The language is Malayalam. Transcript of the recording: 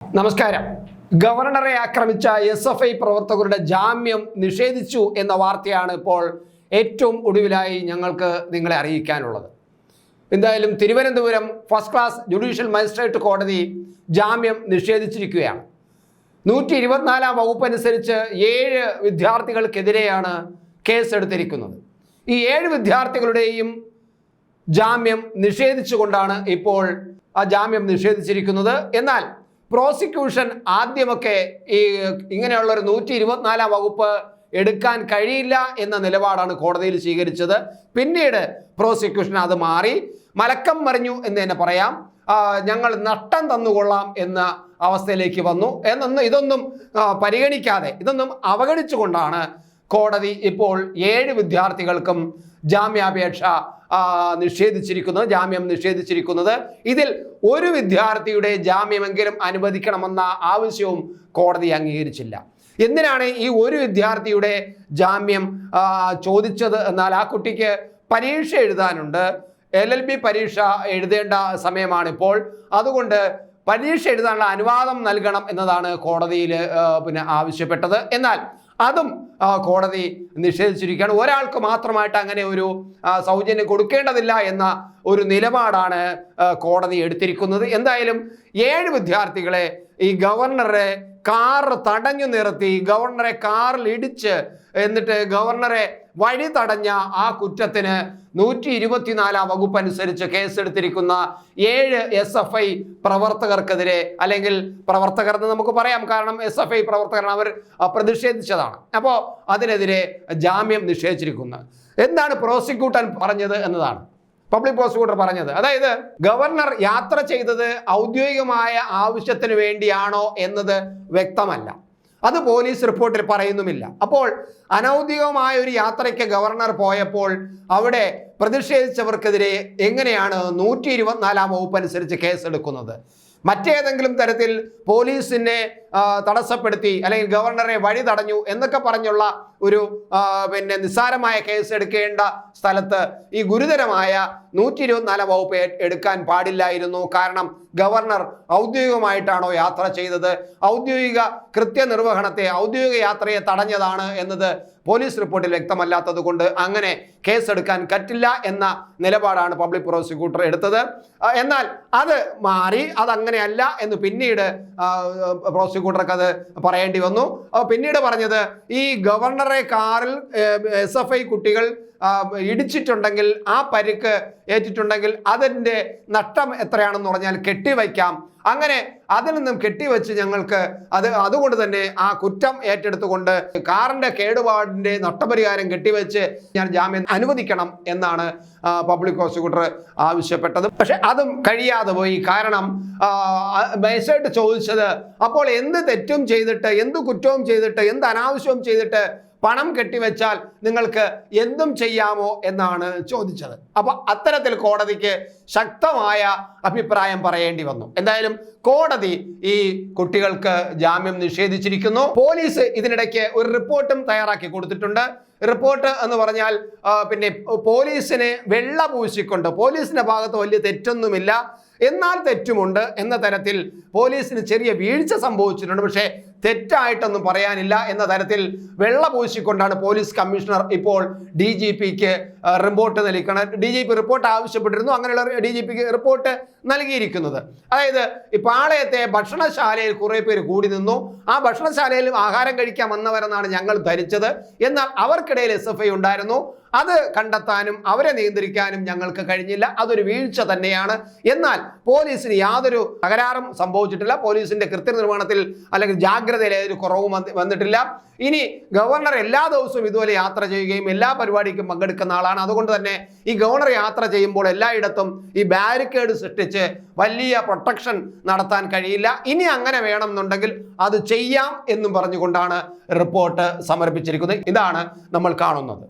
നമസ്കാരം. ഗവർണറെ ആക്രമിച്ച എസ് എഫ് ഐ പ്രവർത്തകരുടെ ജാമ്യം നിഷേധിച്ചു എന്ന വാർത്തയാണ് ഇപ്പോൾ ഏറ്റവും ഒടുവിലായി ഞങ്ങൾക്ക് നിങ്ങളെ അറിയിക്കാനുള്ളത്. എന്തായാലും Thiruvananthapuram first class judicial magistrate കോടതി ജാമ്യം നിഷേധിച്ചിരിക്കുകയാണ്. നൂറ്റി ഇരുപത്തിനാലാം വകുപ്പ് അനുസരിച്ച് ഏഴ് വിദ്യാർത്ഥികൾക്കെതിരെയാണ് കേസെടുത്തിരിക്കുന്നത്. ഈ ഏഴ് വിദ്യാർത്ഥികളുടെയും ജാമ്യം നിഷേധിച്ചുകൊണ്ടാണ് ഇപ്പോൾ ആ ജാമ്യം നിഷേധിച്ചിരിക്കുന്നത്. എന്നാൽ പ്രോസിക്യൂഷൻ ആദ്യമൊക്കെ ഈ ഇങ്ങനെയുള്ള ഒരു നൂറ്റി ഇരുപത്തിനാലാം വകുപ്പ് എടുക്കാൻ കഴിയില്ല എന്ന നിലപാടാണ് കോടതിയിൽ സ്വീകരിച്ചത്. പിന്നീട് പ്രോസിക്യൂഷൻ അത് മാറി. മലക്കം മറിഞ്ഞു എന്ന് തന്നെ പറയാം. ഞങ്ങൾ നഷ്ടം തന്നുകൊള്ളാം എന്ന അവസ്ഥയിലേക്ക് വന്നു. എന്നൊന്നും ഇതൊന്നും പരിഗണിക്കാതെ ഇതൊന്നും അവഗണിച്ചുകൊണ്ടാണ് കോടതി ഇപ്പോൾ ഏഴ് വിദ്യാർത്ഥികൾക്കും ജാമ്യാപേക്ഷ നിഷേധിച്ചിരിക്കുന്നത് ജാമ്യം നിഷേധിച്ചിരിക്കുന്നത്. ഇതിൽ ഒരു വിദ്യാർത്ഥിയുടെ ജാമ്യമെങ്കിലും അനുവദിക്കണമെന്ന ആവശ്യവും കോടതി അംഗീകരിച്ചില്ല. എന്തിനാണ് ഈ ഒരു വിദ്യാർത്ഥിയുടെ ജാമ്യം ചോദിച്ചത്? എന്നാൽ ആ കുട്ടിക്ക് പരീക്ഷ എഴുതാനുണ്ട്. എൽ എൽ ബി പരീക്ഷ എഴുതേണ്ട സമയമാണിപ്പോൾ. അതുകൊണ്ട് പരീക്ഷ എഴുതാനുള്ള അനുവാദം നൽകണം എന്നതാണ് കോടതിയിൽ പിന്നെ ആവശ്യപ്പെട്ടത്. എന്നാൽ അതും കോടതി നിഷേധിച്ചിരിക്കുകയാണ്. ഒരാൾക്ക് മാത്രമായിട്ട് അങ്ങനെ ഒരു സൗജന്യം കൊടുക്കേണ്ടതില്ല എന്ന ഒരു നിലപാടാണ് കോടതി എടുത്തിരിക്കുന്നത്. എന്തായാലും ഏഴ് വിദ്യാർത്ഥികളെ ഈ ഗവർണറെ കാർ തടഞ്ഞു നിർത്തി ഗവർണറെ കാറിൽ ഇടിച്ച് എന്നിട്ട് ഗവർണറെ വഴി തടഞ്ഞ ആ കുറ്റത്തിന് നൂറ്റി ഇരുപത്തിനാലാം വകുപ്പ് അനുസരിച്ച് കേസെടുത്തിരിക്കുന്ന ഏഴ് എസ് എഫ് ഐ പ്രവർത്തകർക്കെതിരെ അല്ലെങ്കിൽ പ്രവർത്തകർ എന്ന് നമുക്ക് പറയാം. കാരണം എസ് എഫ് ഐ പ്രവർത്തകരാണ് അവർ പ്രതിഷേധിച്ചതാണ്. അപ്പോൾ അതിനെതിരെ ജാമ്യം നിഷേധിച്ചിരിക്കുന്നത് എന്താണ് പ്രോസിക്യൂട്ടർ പറഞ്ഞത് എന്നതാണ്. പബ്ലിക് പ്രോസിക്യൂട്ടർ പറഞ്ഞത്. അതായത് ഗവർണർ യാത്ര ചെയ്തത് ഔദ്യോഗികമായ ആവശ്യത്തിന് വേണ്ടിയാണോ എന്നത് വ്യക്തമല്ല. അത് പോലീസ് റിപ്പോർട്ടിൽ പറയുന്നുമില്ല. അപ്പോൾ അനൗദ്യോഗികമായ ഒരു യാത്രയ്ക്ക് ഗവർണർ പോയപ്പോൾ അവിടെ പ്രതിഷേധിച്ചവർക്കെതിരെ എങ്ങനെയാണ് നൂറ്റി ഇരുപത്തിനാലാം വകുപ്പ് അനുസരിച്ച് കേസെടുക്കുന്നത്? മറ്റേതെങ്കിലും തരത്തിൽ പോലീസിനെ തടസ്സപ്പെടുത്തി അല്ലെങ്കിൽ ഗവർണറെ വഴി തടഞ്ഞു എന്നൊക്കെ പറഞ്ഞുള്ള ഒരു പിന്നെ നിസ്സാരമായ കേസ് എടുക്കേണ്ട സ്ഥലത്ത് ഈ ഗുരുതരമായ നൂറ്റി ഇരുപത്തിനാലാം വകുപ്പ് എടുക്കാൻ പാടില്ലായിരുന്നു. കാരണം ഗവർണർ ഔദ്യോഗികമായിട്ടാണോ യാത്ര ചെയ്തത്? ഔദ്യോഗിക കൃത്യനിർവഹണത്തെ ഔദ്യോഗിക യാത്രയെ തടഞ്ഞതാണ് എന്നത് പോലീസ് റിപ്പോർട്ടിൽ വ്യക്തമല്ലാത്തത് കൊണ്ട് അങ്ങനെ കേസെടുക്കാൻ പറ്റില്ല എന്ന നിലപാടാണ് പബ്ലിക് പ്രോസിക്യൂട്ടർ എടുത്തത്. എന്നാൽ അത് മാറി അതങ്ങനെയല്ല എന്ന് പിന്നീട് ആ, പ്രോസിക്യൂട്ടർക്ക് അത് പറയേണ്ടി വന്നു. പിന്നീട് പറഞ്ഞത് ഈ ഗവർണറെ കാറിൽ എസ് എഫ് ഐ കുട്ടികൾ ഇടിച്ചിട്ടുണ്ടെങ്കിൽ ആ പരിക്ക് ഏറ്റിട്ടുണ്ടെങ്കിൽ അതിന്റെ നഷ്ടം എത്രയാണെന്ന് പറഞ്ഞാൽ കെട്ടിവയ്ക്കാം. അങ്ങനെ അതിൽ നിന്നും കെട്ടിവെച്ച് ഞങ്ങൾക്ക് അത് അതുകൊണ്ട് തന്നെ ആ കുറ്റം ഏറ്റെടുത്തുകൊണ്ട് കാറിന്റെ കേടുപാടിന്റെ നഷ്ടപരിഹാരം കെട്ടിവെച്ച് ഞാൻ ജാമ്യം അനുവദിക്കണം എന്നാണ് പബ്ലിക് പ്രോസിക്യൂട്ടർ ആവശ്യപ്പെട്ടത്. പക്ഷെ അതും കഴിയാതെ പോയി. കാരണം മേഴ്സേട്ട് ചോദിച്ചത് അപ്പോൾ എന്ത് തെറ്റും ചെയ്തിട്ട് എന്ത് കുറ്റവും ചെയ്തിട്ട് എന്ത് അനാവശ്യവും ചെയ്തിട്ട് പണം കെട്ടിവെച്ചാൽ നിങ്ങൾക്ക് എന്തും ചെയ്യാമോ എന്നാണ് ചോദിച്ചത്. അപ്പൊ അത്തരത്തിൽ കോടതിക്ക് ശക്തമായ അഭിപ്രായം പറയേണ്ടി വന്നു. എന്തായാലും കോടതി ഈ കുട്ടികൾക്ക് ജാമ്യം നിഷേധിച്ചിരിക്കുന്നു. പോലീസ് ഇതിനിടയ്ക്ക് ഒരു റിപ്പോർട്ടും തയ്യാറാക്കി കൊടുത്തിട്ടുണ്ട്. റിപ്പോർട്ട് എന്ന് പറഞ്ഞാൽ പിന്നെ പോലീസിനെ വെള്ള പൂശിക്കൊണ്ട് പോലീസിന്റെ ഭാഗത്ത് വലിയ തെറ്റൊന്നുമില്ല. എന്നാൽ തെറ്റുമുണ്ട് എന്ന തരത്തിൽ പോലീസിന് ചെറിയ വീഴ്ച സംഭവിച്ചിട്ടുണ്ട്. പക്ഷേ തെറ്റായിട്ടൊന്നും പറയാനില്ല എന്ന തരത്തിൽ വെള്ള പൂശിക്കൊണ്ടാണ് പോലീസ് കമ്മീഷണർ ഇപ്പോൾ ഡി ജി പിക്ക് റിപ്പോർട്ട് നൽകണം ഡി ജി പി റിപ്പോർട്ട് ആവശ്യപ്പെട്ടിരുന്നു. അങ്ങനെയുള്ള ഡി ജി പിക്ക് റിപ്പോർട്ട് നൽകിയിരിക്കുന്നത്. അതായത് ഈ പാളയത്തെ ഭക്ഷണശാലയിൽ കുറേ പേര് കൂടി നിന്നു. ആ ഭക്ഷണശാലയിൽ ആഹാരം കഴിക്കാൻ വന്നവരെന്നാണ് ഞങ്ങൾ ധരിച്ചത്. എന്നാൽ അവർക്കിടയിൽ എസ് എഫ് ഐ ഉണ്ടായിരുന്നു. അത് കണ്ടെത്താനും അവരെ നിയന്ത്രിക്കാനും ഞങ്ങൾക്ക് കഴിഞ്ഞില്ല. അതൊരു വീഴ്ച തന്നെയാണ്. എന്നാൽ പോലീസിന് യാതൊരു തകരാറും സംഭവിച്ചിട്ടില്ല. പോലീസിന്റെ കൃത്യനിർവഹണത്തിൽ അല്ലെങ്കിൽ ജാഗ്രതയിൽ ഒരു കുറവും വന്ന് വന്നിട്ടില്ല. ഇനി ഗവർണർ എല്ലാ ദിവസവും ഇതുപോലെ യാത്ര ചെയ്യുകയും എല്ലാ പരിപാടിക്കും പങ്കെടുക്കുന്ന ആളാണ്. അതുകൊണ്ട് തന്നെ ഈ ഗവർണർ യാത്ര ചെയ്യുമ്പോൾ എല്ലായിടത്തും ഈ ബാരിക്കേഡ് സൃഷ്ടിച്ച് വലിയ പ്രൊട്ടക്ഷൻ നടത്താൻ കഴിയില്ല. ഇനി അങ്ങനെ വേണമെന്നുണ്ടെങ്കിൽ അത് ചെയ്യാം എന്നും പറഞ്ഞുകൊണ്ടാണ് റിപ്പോർട്ട് സമർപ്പിച്ചിരിക്കുന്നത്. ഇതാണ് നമ്മൾ കാണുന്നത്.